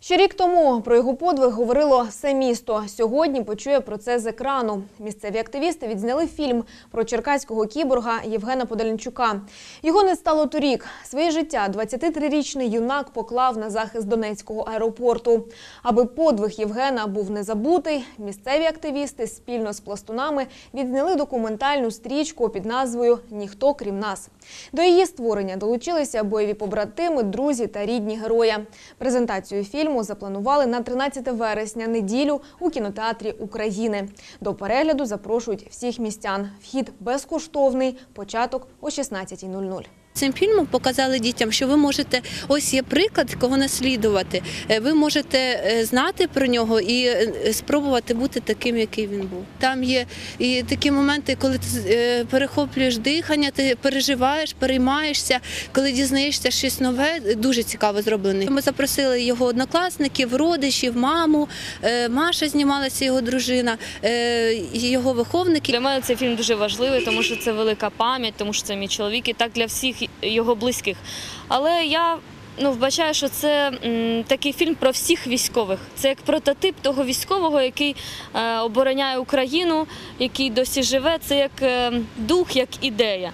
Ще рік тому про його подвиг говорило все місто. Сьогодні почує про це з екрану. Місцеві активісти відзняли фільм про черкаського кіборга Євгена Подоленчука. Його не стало торік. Своє життя 23-річний юнак поклав на захист Донецького аеропорту. Аби подвиг Євгена був не забутий, місцеві активісти спільно з пластунами відзняли документальну стрічку під назвою Ніхто крім нас. До її створення долучилися бойові побратими, друзі та рідні героя. Презентацію фільму запланували на 13 вересня неділю у кінотеатрі України. До перегляду запрошують всіх містян. Вхід безкоштовний, початок о 16.00. Цим фільмом показали дітям, що ви можете ось є приклад, кого наслідувати. Е, Ви можете е, знати про нього і е, спробувати бути таким, який він був. Там є і такі моменти, коли ти перехоплюєш дихання, ти переживаєш, переймаєшся, коли дізнаєшся щось нове, дуже цікаво зроблено. Ми запросили його однокласників, родичів, маму. Маша знімалася, його дружина, його виховники. Для мене цей фільм дуже важливий, тому що це велика пам'ять, тому що це мій чоловік і так для всіх його близьких. Але я ну, вбачаю, що це м, такий фільм про всіх військових. Це як прототип того військового, який е, обороняє Україну, який досі живе. Це як е, дух, як ідея.